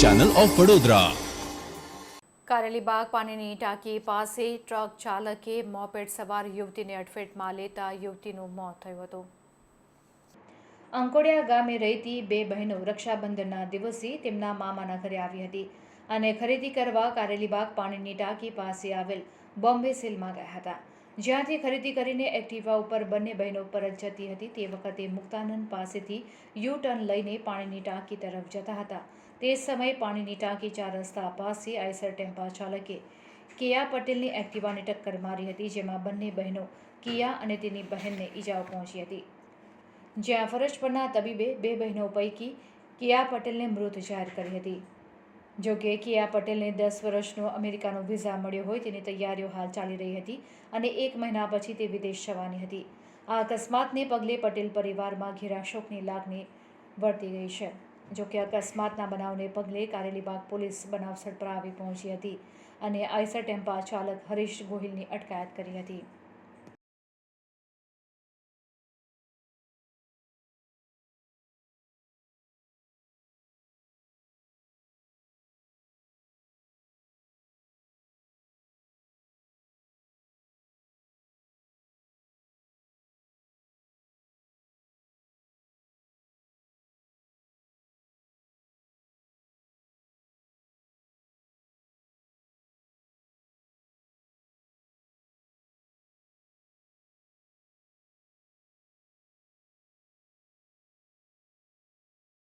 Channel of Vadodara Karelibaug પાણીની ટાંકી પાસે ટ્રક ચાલકે મોપેડ સવાર યુવતીને અડફેટમાં લેતા યુવતીનું મોત થયું હતું. અંકોડિયા ગામે રહેતી બે બહેનો રક્ષાબંધનના દિવસે તેમના મામાના ઘરે આવી હતી અને ખરીદી કરવા કારેલીબાગ પાણીની ટાંકી પાસે આવેલ બોમ્બે સેલમાં ગયા હતા. જ્યાંથી ખરીદી કરીને એક્ટિવા ઉપર બંને બહેનો પરત જતી હતી, તે વખતે મુક્તાનંદ પાસેથી યુ ટર્ન લઈને પાણીની ટાંકી તરફ જતા હતા. તે સમયે પાણીની ટાંકી ચાર રસ્તા પાસે આઈસર ટેમ્પા ચાલકે કિયા પટેલની એક્ટિવાને ટક્કર મારી હતી, જેમાં બંને બહેનો કિયા અને તેની બહેનને ઈજાઓ પહોંચી હતી. જ્યાં ફરજ પરના તબીબે બે બહેનો પૈકી કિયા પટેલને મૃત જાહેર કરી હતી. જો કે કિયા પટેલને દસ વર્ષનો અમેરિકાનો વિઝા મળ્યો હોય તેની તૈયારીઓ હાલ ચાલી રહી હતી અને એક મહિના પછી તે વિદેશ જવાની હતી. આ અકસ્માતને પગલે પટેલ પરિવારમાં ઘેરા શોકની લાગણી વર્તી ગઈ છે. જો કે અકસ્માતના બનાવને પગલે કારેલીબાગ પોલીસ બનાવ સ્થળ પર આવી પહોંચી હતી અને આઈસર ટેમ્પા ચાલક હરીશ ગોહિલની અટકાયત કરી હતી.